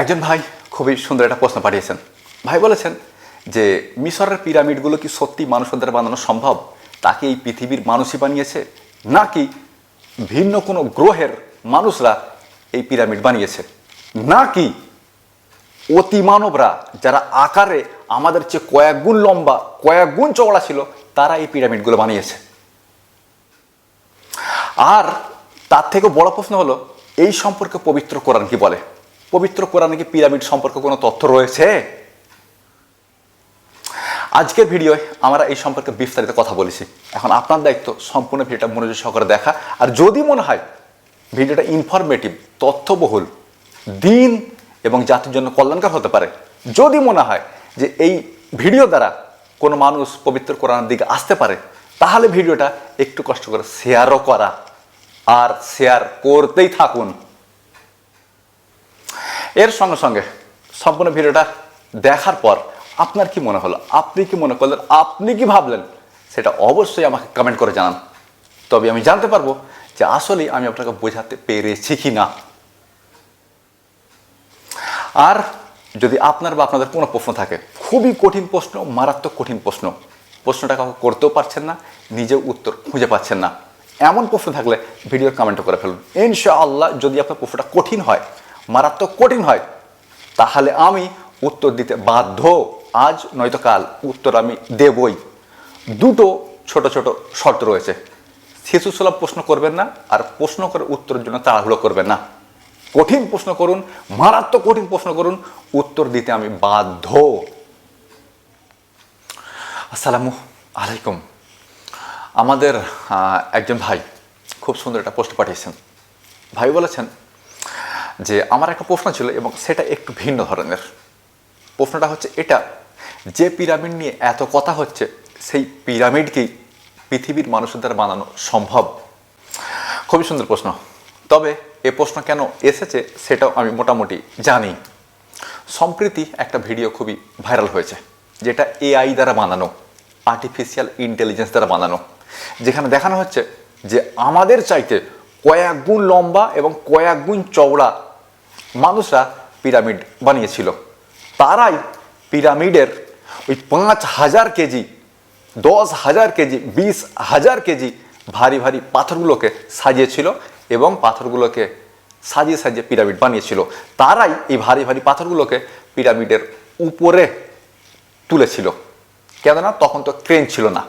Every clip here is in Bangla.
একজন ভাই খুবই সুন্দর একটা প্রশ্ন পাঠিয়েছেন। ভাই বলেছেন যে, মিশরের পিরামিডগুলো কি সত্যি মানুষের দ্বারা বানানো সম্ভব? তাকে এই পৃথিবীর মানুষই বানিয়েছে? নাকি ভিন্ন কোনো গ্রহের মানুষরা এই পিরামিড বানিয়েছে? নাকি অতি মানবরা যারা আকারে আমাদের চেয়ে কয়েক গুণ লম্বা, কয়েক গুণ চওড়া ছিল, তারা এই পিরামিডগুলো বানিয়েছে? আর তার থেকে বড় প্রশ্ন হলো, এই সম্পর্কে পবিত্র কোরআন কি বলে? পবিত্র কোরআনে কি পিরামিড সম্পর্কে কোনো তথ্য রয়েছে? আজকের ভিডিওয় আমরা এই সম্পর্কে বিস্তারিত কথা বলেছি। এখন আপনার দায়িত্ব সম্পূর্ণ ভিডিওটা মনোযোগ সহকারে দেখা। আর যদি মনে হয় ভিডিওটা ইনফরমেটিভ তথ্যবহুল, দিন এবং জাতির জন্য কল্যাণকর হতে পারে, যদি মনে হয় যে এই ভিডিও দ্বারা কোনো মানুষ পবিত্র কোরআনের দিকে আসতে পারে, তাহলে ভিডিওটা একটু কষ্ট করে শেয়ারও করা। আর শেয়ার করতেই থাকুন। এর সঙ্গে সঙ্গে সম্পূর্ণ ভিডিওটা দেখার পর আপনার কি মনে হলো? আপনি কি মনে করলেন? আপনি কি ভাবলেন? সেটা অবশ্যই আমাকে কমেন্ট করে জানান। তবে আমি জানতে পারব যে আসলেই আমি আপনাকে বোঝাতে পেরেছি কি না। আর যদি আপনার বা আপনাদের কোনো প্রশ্ন থাকে, খুবই কঠিন প্রশ্ন, মারাত্মক কঠিন প্রশ্ন, প্রশ্নটা কাউকে করতেও পারছেন না নিজে উত্তর খুঁজে পাচ্ছেন না। এমন প্রশ্ন থাকলে ভিডিওর কমেন্টও করে ফেলুন। ইনশাআল্লাহ যদি আপনার প্রশ্নটা কঠিন হয় মারাত্মক কঠিন হয়, তাহলে আমি উত্তর দিতে বাধ্য। আজ নয়তো কাল উত্তর আমি দেবই। দুটো ছোট ছোট শর্ত রয়েছে। শিশুসুলভ প্রশ্ন করবেন না, আর প্রশ্ন করে উত্তরের জন্য তাড়াহুড়ো করবেন না। কঠিন প্রশ্ন করুন, মারাত্মক কঠিন প্রশ্ন করুন, উত্তর দিতে আমি বাধ্য। আসসালামু আলাইকুম। আমাদের একজন ভাই খুব সুন্দর একটা পোস্ট পাঠিয়েছেন। ভাই বলেছেন যে আমার একটা প্রশ্ন ছিল এবং সেটা একটু ভিন্ন ধরনের। প্রশ্নটা হচ্ছে এটা, যে পিরামিড নিয়ে এত কথা হচ্ছে, সেই পিরামিডকেই পৃথিবীর মানুষের দ্বারা বানানো সম্ভব? খুবই সুন্দর প্রশ্ন। তবে এ প্রশ্ন কেন এসেছে সেটাও আমি মোটামুটি জানি। সম্প্রতি একটা ভিডিও খুবই ভাইরাল হয়েছে, যেটা এআই দ্বারা বানানো আর্টিফিশিয়াল ইন্টেলিজেন্স দ্বারা বানানো, যেখানে দেখানো হচ্ছে যে আমাদের চাইতে কয়েক গুণ লম্বা এবং কয়েক গুণ চওড়া মানুষরা পিরামিড বানিয়েছিল। তারাই পিরামিডের ওই পাঁচ হাজার কেজি, দশ হাজার কেজি, বিশ হাজার কেজি ভারী ভারী পাথরগুলোকে সাজিয়েছিল এবং পাথরগুলোকে সাজিয়ে সাজিয়ে পিরামিড বানিয়েছিল। তারাই এই ভারী ভারী পাথরগুলোকে পিরামিডের উপরে তুলেছিল। কেননা তখন তো ক্রেন ছিল না।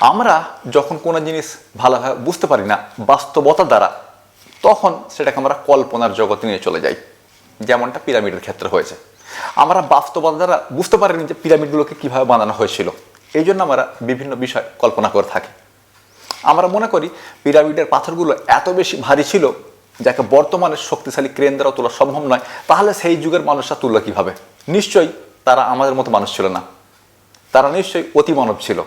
আমরা যখন কোনো জিনিস ভালোভাবে বুঝতে পারি না বাস্তবতা দ্বারা তখন সেটাকে আমরা কল্পনার জগতে নিয়ে চলে যাই, যেমনটা পিরামিডের ক্ষেত্রে হয়েছে। আমরা বাস্তবতা দ্বারা বুঝতে পারিনি যে পিরামিডগুলোকে কীভাবে বানানো হয়েছিল। এই জন্য আমরা বিভিন্ন বিষয় কল্পনা করে থাকি। আমরা মনে করি পিরামিডের পাথরগুলো এত বেশি ভারী ছিল, যাকে বর্তমানে শক্তিশালী ক্রেন দ্বারা তোলা সম্ভব নয়, তাহলে সেই যুগের মানুষরা তুললো কীভাবে? নিশ্চয়ই তারা আমাদের মতো মানুষ ছিল না। তারা নিশ্চয়ই অতি মানব ছিল।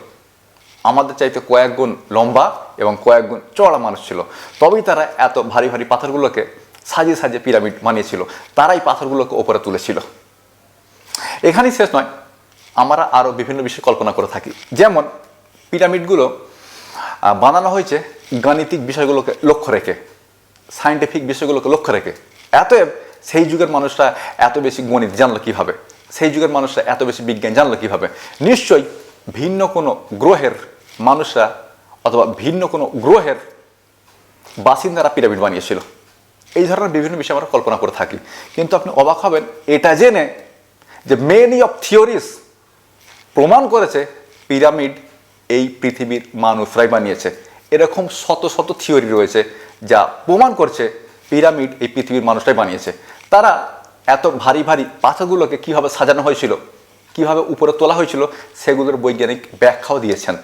আমাদের চাইতে কয়েক গুণ লম্বা এবং কয়েক গুণ চড়া মানুষ ছিল। তবেই তারা এত ভারী ভারী পাথরগুলোকে সাজিয়ে সাজিয়ে পিরামিড বানিয়েছিল। তারাই পাথরগুলোকে ওপরে তুলেছিল। এখানেই শেষ নয়, আমরা আরও বিভিন্ন বিষয় কল্পনা করে থাকি। যেমন পিরামিডগুলো বানানো হয়েছে গাণিতিক বিষয়গুলোকে লক্ষ্য রেখে সায়েন্টিফিক বিষয়গুলোকে লক্ষ্য রেখে। এতএব সেই যুগের মানুষরা এত বেশি গণিত জানলো কীভাবে? সেই যুগের মানুষরা এত বেশি বিজ্ঞান জানলো কীভাবে? নিশ্চয়ই ভিন্ন কোনো গ্রহের মানুষরা অথবা ভিন্ন কোনো গ্রহের বাসিন্দারা পিরামিড বানিয়েছিল। এই ধরনের বিভিন্ন বিষয় আমরা কল্পনা করে থাকি। কিন্তু আপনি অবাক হবেন, এটা জেনে যে মেনি অফ থিওরিস প্রমাণ করেছে পিরামিড এই পৃথিবীর মানুষরাই বানিয়েছে। এরকম শত শত থিওরি রয়েছে যা প্রমাণ করছে পিরামিড এই পৃথিবীর মানুষরাই বানিয়েছে। তারা এত ভারী ভারী পাথরগুলোকে কীভাবে সাজানো হয়েছিল, কীভাবে উপরে তোলা হয়েছিল, সেগুলোর বৈজ্ঞানিক ব্যাখ্যাও দিয়েছেন।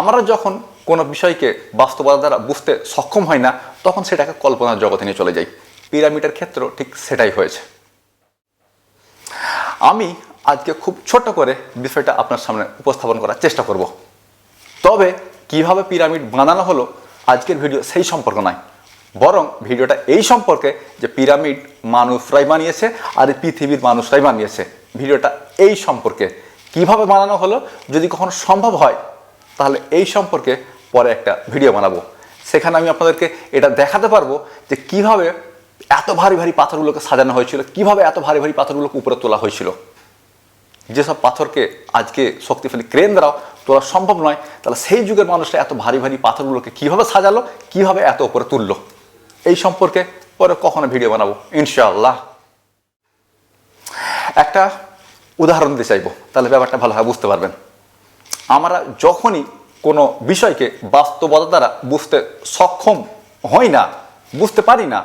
আমরা যখন কোনো বিষয়কে বাস্তবতা দ্বারা বুঝতে সক্ষম হয় না, তখন সেটাকে কল্পনার জগতে নিয়ে চলে যাই। পিরামিডের ক্ষেত্রেও ঠিক সেটাই হয়েছে। আমি আজকে খুব ছোট করে বিষয়টা আপনার সামনে উপস্থাপন করার চেষ্টা করব। তবে কীভাবে পিরামিড বানানো হলো, আজকের ভিডিও সেই সম্পর্ক নয়। বরং ভিডিওটা এই সম্পর্কে যে পিরামিড মানুষরাই বানিয়েছে আর পৃথিবীর মানুষরাই বানিয়েছে। ভিডিওটা এই সম্পর্কে কীভাবে বানানো হলো, যদি কখনো সম্ভব হয় তাহলে এই সম্পর্কে পরে একটা ভিডিও বানাবো। সেখানে আমি আপনাদেরকে এটা দেখাতে পারব যে কীভাবে এত ভারী ভারী পাথরগুলোকে সাজানো হয়েছিল, কীভাবে এত ভারী ভারী পাথরগুলোকে উপরে তোলা হয়েছিল। যেসব পাথরকে আজকে শক্তিশালী ক্রেন দ্বারাও তোলা সম্ভব নয়, তাহলে সেই যুগের মানুষরা এত ভারী ভারী পাথরগুলোকে কীভাবে সাজালো, কীভাবে এত উপরে তুললো, এই সম্পর্কে পরে কখনো ভিডিও বানাবো, ইনশাআল্লাহ। একটা উদাহরণ দিতে চাইব, তাহলে ব্যাপারটা ভালোভাবে বুঝতে পারবেন। আমরা যখনই কোনো বিষয়কে বাস্তবতা দ্বারা বুঝতে সক্ষম হই না, বুঝতে পারি না,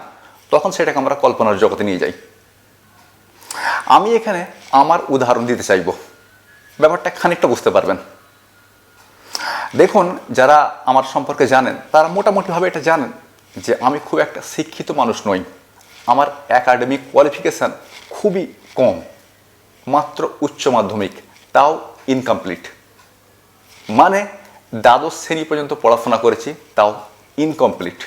তখন সেটাকে আমরা কল্পনার জগতে নিয়ে যাই। আমি এখানে আমার উদাহরণ দিতে চাইব। ব্যাপারটা খানিকটা বুঝতে পারবেন। দেখুন, যারা আমার সম্পর্কে জানেন, তারা মোটামুটিভাবে এটা জানেন যে আমি খুব একটা শিক্ষিত মানুষ নই। আমার একাডেমিক কোয়ালিফিকেশান খুবই কম, মাত্র উচ্চ মাধ্যমিক, তাও ইনকমপ্লিট মানে দ্বাদশ শ্রেণি পর্যন্ত পড়াশোনা করেছি, তাও ইনকমপ্লিট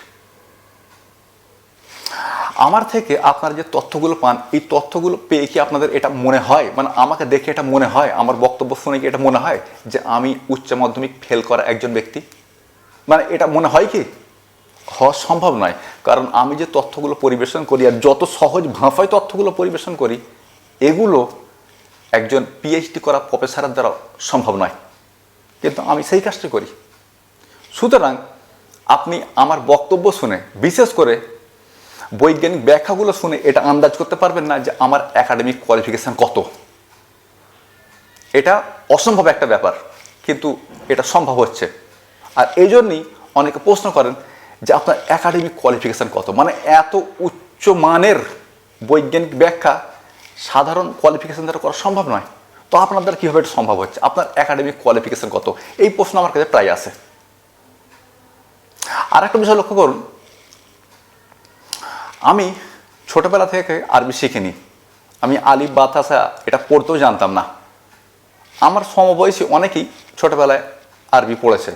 আমার থেকে আপনারা যে তথ্যগুলো পান, এই তথ্যগুলো পেয়ে কি আপনাদের এটা মনে হয়? মানে আমাকে দেখে এটা মনে হয়? আমার বক্তব্য শুনে কি এটা মনে হয়? যে আমি উচ্চ মাধ্যমিক ফেল করা একজন ব্যক্তি? মানে এটা মনে হয় কি? হওয়া সম্ভব নয়। কারণ আমি যে তথ্যগুলো পরিবেশন করি আর যত সহজ ভাষায় তথ্যগুলো পরিবেশন করি, এগুলো একজন পিএইচডি করা প্রফেসরের দ্বারা সম্ভব নয়। কিন্তু আমি সেই কাজটি করি। সুতরাং আপনি আমার বক্তব্য শুনে, বিশেষ করে বৈজ্ঞানিক ব্যাখ্যাগুলো শুনে এটা আন্দাজ করতে পারবেন না যে আমার একাডেমিক কোয়ালিফিকেশান কত। এটা অসম্ভব একটা ব্যাপার, কিন্তু এটা সম্ভব হচ্ছে। আর এই জন্যই অনেকে প্রশ্ন করেন যে আপনার একাডেমিক কোয়ালিফিকেশান কত? মানে এত উচ্চ মানের বৈজ্ঞানিক ব্যাখ্যা সাধারণ কোয়ালিফিকেশান দ্বারা করা সম্ভব নয়। তো আপনার দ্বারা কীভাবে এটা সম্ভব হচ্ছে? আপনার একাডেমিক কোয়ালিফিকেশান কত? এই প্রশ্ন আমার কাছে প্রায় আসে আর একটা বিষয় লক্ষ্য করুন। আমি ছোটবেলা থেকে আরবি শিখিনি। আমি আলিফ বাতাসা এটা পড়তেও জানতাম না। আমার সমবয়সী অনেকেই ছোটবেলায় আরবি পড়েছে।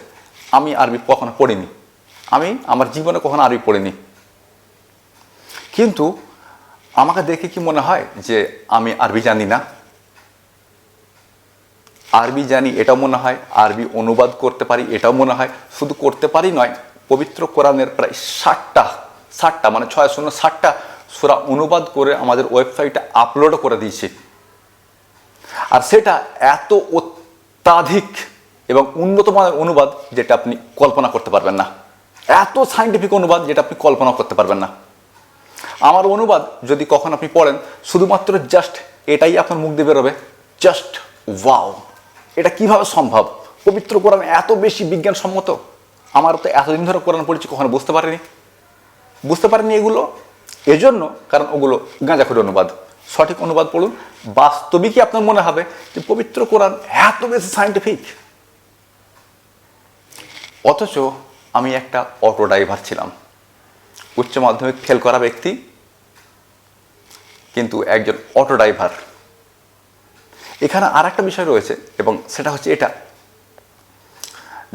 আমি আরবি কখনো পড়িনি। আমি আমার জীবনে কখনো আরবি পড়িনি। কিন্তু আমাকে দেখে কি মনে হয় যে আমি আরবি জানি না? আরবি জানি, এটাও মনে হয়। আরবি অনুবাদ করতে পারি, এটাও মনে হয়। শুধু করতে পারি নয়, পবিত্র কোরআনের প্রায় ষাটটা ষাটটা মানে ছয় শূন্য ষাটটা সুরা অনুবাদ করে আমাদের ওয়েবসাইটে আপলোডও করে দিয়েছি। আর সেটা এত অত্যাধিক এবং উন্নত মানের অনুবাদ যেটা আপনি কল্পনা করতে পারবেন না। এত সাইন্টিফিক অনুবাদ যেটা আপনি কল্পনা করতে পারবেন না। আমার অনুবাদ যদি কখন আপনি পড়েন, শুধুমাত্র জাস্ট এটাই আপনার মুখ দিয়ে বেরোবে। জাস্ট ওয়াও এটা কীভাবে সম্ভব? পবিত্র কোরআন এত বেশি বিজ্ঞানসম্মত? আমার তো এতদিন ধরে কোরআন পড়েছি, কখনো বুঝতে পারিনি। বুঝতে পারেনি এগুলো? এজন্য, কারণ ওগুলো গাঁজাখুরি অনুবাদ। সঠিক অনুবাদ পড়ুন। বাস্তবিকই আপনার মনে হবে যে পবিত্র কোরআন এত বেশি সাইন্টিফিক অথচ আমি একটা অটো ড্রাইভার ছিলাম। উচ্চ মাধ্যমিক ফেল করা ব্যক্তি, কিন্তু একজন অটো ড্রাইভার এখানে আর একটা বিষয় রয়েছে, এবং সেটা হচ্ছে এটা,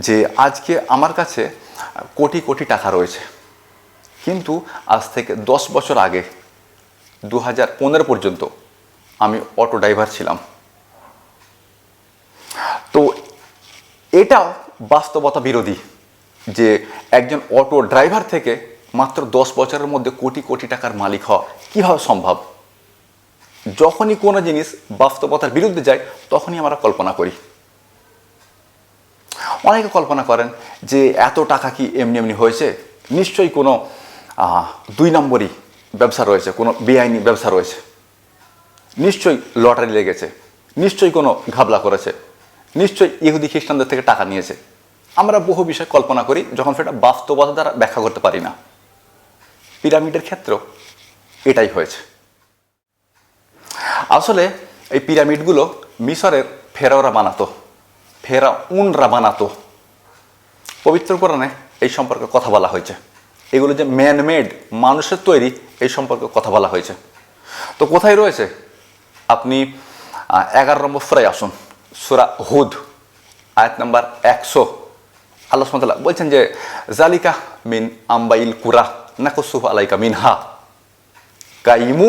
যে আজকে আমার কাছে কোটি কোটি টাকা রয়েছে। কিন্তু আজ থেকে দশ বছর আগে দু হাজার পনেরো পর্যন্ত আমি অটো ড্রাইভার ছিলাম। তো এটাও বাস্তবতা বিরোধী, যে একজন অটো ড্রাইভার থেকে মাত্র দশ বছরের মধ্যে কোটি কোটি টাকার মালিক হওয়া কীভাবে সম্ভব? যখনই কোনো জিনিস বাস্তবতার বিরুদ্ধে যায়, তখনই আমরা কল্পনা করি। অনেকে কল্পনা করেন যে, এত টাকা কি এমনি এমনি হয়েছে? নিশ্চয়ই কোনো দুই নম্বরই ব্যবসা রয়েছে, কোনো বেআইনি ব্যবসা রয়েছে। নিশ্চয়ই লটারি লেগেছে, নিশ্চয়ই কোনো ঘাবলা করেছে, নিশ্চয়ই ইহুদি খ্রিস্টানদের থেকে টাকা নিয়েছে। আমরা বহু বিষয় কল্পনা করি, যখন সেটা বাস্তবতা দ্বারা ব্যাখ্যা করতে পারি না। পিরামিডের ক্ষেত্রেও এটাই হয়েছে। আসলে এই পিরামিডগুলো মিশরের ফেরাওরা বানাতো ফেরা উনরা বানাতো। পবিত্র কোরআনে এই সম্পর্কে কথা বলা হয়েছে। এগুলো যে ম্যানমেড মানুষের তৈরি, এই সম্পর্কে কথা বলা হয়েছে। তো কোথায় রয়েছে? আপনি এগারো নম্বর সুরায় আসুন, সুরা হুদ, আয়াত নাম্বার একশো। আল্লাহ সুমতাল্লাহ বলছেন যে, জালিকা মিন আম্বাইল কুরা নাকসুফ আলাইকা মিন হা কাইমু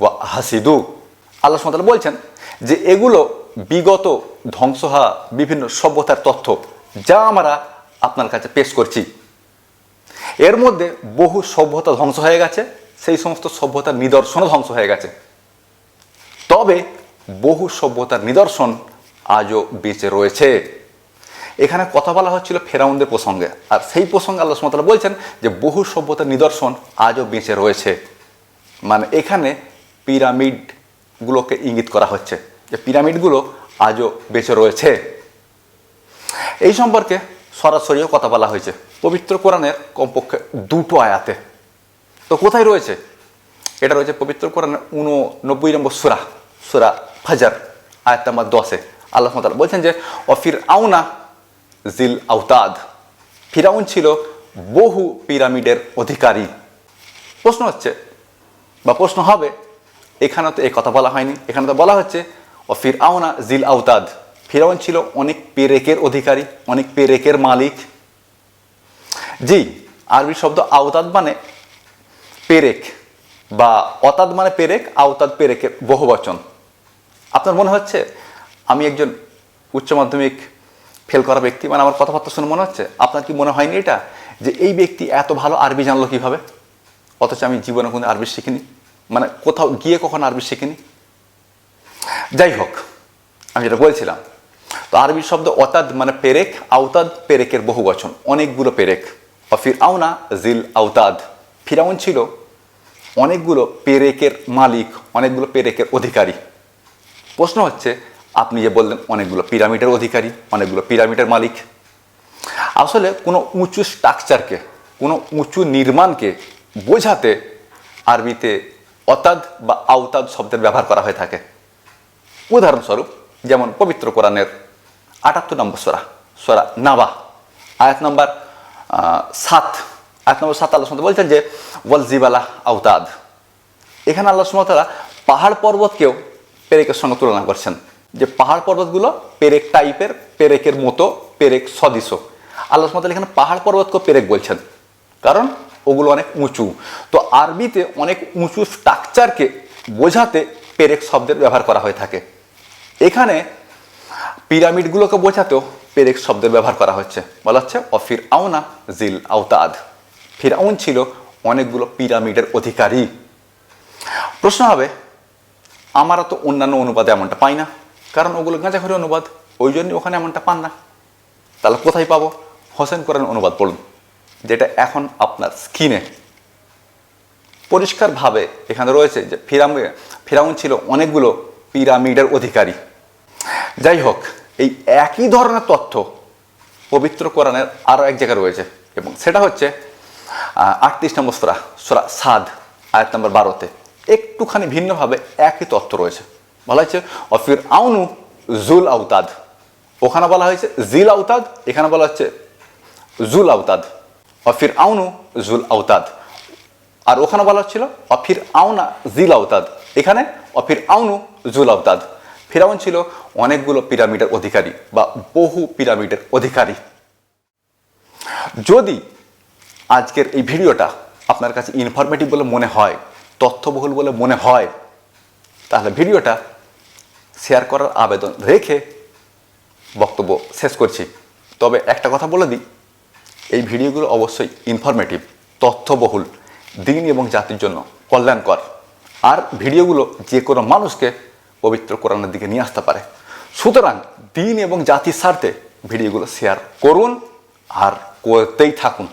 ওয়া হাসিদু। আল্লাহ সুমতাল্লাহ বলছেন যে এগুলো বিগত ধ্বংস হওয়া বিভিন্ন সভ্যতার তথ্য যা আমরা আপনার কাছে পেশ করছি। এর মধ্যে বহু সভ্যতা ধ্বংস হয়ে গেছে, সেই সমস্ত সভ্যতার নিদর্শনও ধ্বংস হয়ে গেছে। তবে বহু সভ্যতার নিদর্শন আজও বেঁচে রয়েছে। এখানে কথা বলা হচ্ছিল ফেরাউনদের প্রসঙ্গে, আর সেই প্রসঙ্গে আল্লাহ সুমতালা বলছেন যে বহু সভ্যতার নিদর্শন আজও বেঁচে রয়েছে। মানে এখানে পিরামিডগুলোকে ইঙ্গিত করা হচ্ছে যে পিরামিডগুলো আজও বেঁচে রয়েছে। এই সম্পর্কে সরাসরিও কথা বলা হয়েছে। পবিত্র কোরআনের কমপক্ষে দুটো আয়াতে। তো কোথায় রয়েছে? এটা রয়েছে পবিত্র কোরআনের উননব্বই নম্বর সুরা সুরা ফাজার, আয়াত নাম্বার দশে। আল্লাহ তাআলা বলছেন যে অফির আউনা জিল আউতাদ ফিরাউন ছিল বহু পিরামিডের অধিকারী। প্রশ্ন হচ্ছে বা প্রশ্ন হবে এখানে তো এই কথা বলা হয়নি। এখানে তো বলা হচ্ছে, ও ফির আউনা জিল আউতাদ ফিরাউন ছিল অনেক পেরেকের অধিকারী, অনেক পেরেকের মালিক। জি, আরবি শব্দ আওতাদ মানে পেরেক বা অতাদ মানে পেরেক, আওতাদ পেরেকের বহুবচন আপনার মনে হচ্ছে, আমি একজন উচ্চ মাধ্যমিক ফেল করা ব্যক্তি? মানে আমার কথাবার্তা শুনে মনে হচ্ছে, আপনার কি মনে হয়নি এটা? যে এই ব্যক্তি এত ভালো আরবি জানলো কীভাবে? অথচ আমি জীবনে কোনো আরবি শিখিনি। মানে কোথাও গিয়ে কখন আরবি শিখিনি? যাই হোক আমি যেটা বলছিলাম, তো আরবি শব্দ অতাদ মানে পেরেক, আওতাদ পেরেকের বহু বচন, অনেকগুলো পেরেক। অফির আউনা জিল আওতাদ। ফিরাউন ছিল অনেকগুলো পেরেকের মালিক, অনেকগুলো পেরেকের অধিকারী। প্রশ্ন হচ্ছে, আপনি যে বললেন, অনেকগুলো পিরামিডের অধিকারী, অনেকগুলো পিরামিডের মালিক। আসলে কোনো উঁচু স্ট্রাকচারকে কোনো উঁচু নির্মাণকে বোঝাতে আরবিতে অতাদ বা আওতাদ শব্দের ব্যবহার করা হয়ে থাকে। উদাহরণস্বরূপ, যেমন পবিত্র কোরআনের আটাত্তর নম্বর সোরা সোরা নাবা আয়াত নম্বর সাত, আয়াত নম্বর সাত আল্লাহ সুমত বলছেন যে, ওয়াল আওতাদ। এখানে আল্লাহ সুমতলা পাহাড় পর্বতকেও পেরেকের সঙ্গে তুলনা করছেন। যে পাহাড় পর্বতগুলো পেরেক টাইপের, পেরেকের মতো, পেরেক সদৃশ। আল্লাহ সুমতলা এখানে পাহাড় পর্বতকেও পেরেক বলছেন। কারণ ওগুলো অনেক উঁচু। তো আরবিতে অনেক উঁচু স্ট্রাকচারকে বোঝাতে পেরেক শব্দের ব্যবহার করা হয়ে থাকে। এখানে পিরামিডগুলোকে বোঝাতেও পেরেক শব্দের ব্যবহার করা হচ্ছে। বলা হচ্ছে অফির আউনা জিল আওতাদ। ফিরাউন ছিল অনেকগুলো পিরামিডের অধিকারী। প্রশ্ন হবে, আমরা তো অন্যান্য অনুবাদে এমনটা পাই না। কারণ ওগুলো গাঁজাখড়ি অনুবাদ। ওই জন্য ওখানে এমনটা পান না। তাহলে কোথায় পাবো? হোসেন কোরআন অনুবাদ পড়ুন। যেটা এখন আপনার স্কিনে পরিষ্কারভাবে এখানে রয়েছে যে ফিরাম ফিরাউন ছিল অনেকগুলো পিরামিডের অধিকারী। যাই হোক, এই একই ধরনের তথ্য পবিত্র কোরআনের আরও এক জায়গায় রয়েছে এবং সেটা হচ্ছে আটত্রিশ নম্বর সোরা সোরা সাদ, আয়াত নম্বর বারোতে। একটুখানি ভিন্নভাবে একই তথ্য রয়েছে। বলা হয়েছে অফির আউনু জুল আউতাদ। ওখানে বলা হয়েছে, জিল আউতাদ। এখানে বলা হচ্ছে, জুল আউতাদ। অফির আউনু জুল আউতাদ আর ওখানে বলা হচ্ছিল অফির আউনা জিল আউতাদ এখানে অফির আউনু জুল আউতাদ ফিরাউন ছিল অনেকগুলো পিরামিডের অধিকারী বা বহু পিরামিডের অধিকারী। যদি আজকের এই ভিডিওটা আপনার কাছে ইনফরমেটিভ বলে মনে হয়, তথ্যবহুল বলে মনে হয়, তাহলে ভিডিওটা শেয়ার করার আবেদন রেখে বক্তব্য শেষ করছি। তবে একটা কথা বলে দিই এই ভিডিওগুলো অবশ্যই ইনফরমেটিভ তথ্যবহুল, দিন এবং জাতির জন্য কল্যাণকর। আর ভিডিওগুলো যে কোনো মানুষকে পবিত্র কোরআনের দিকে নিয়ে আসতে পারে। সুতরাং দিন এবং জাতির স্বার্থে ভিডিওগুলো শেয়ার করুন আর করতেই থাকুন।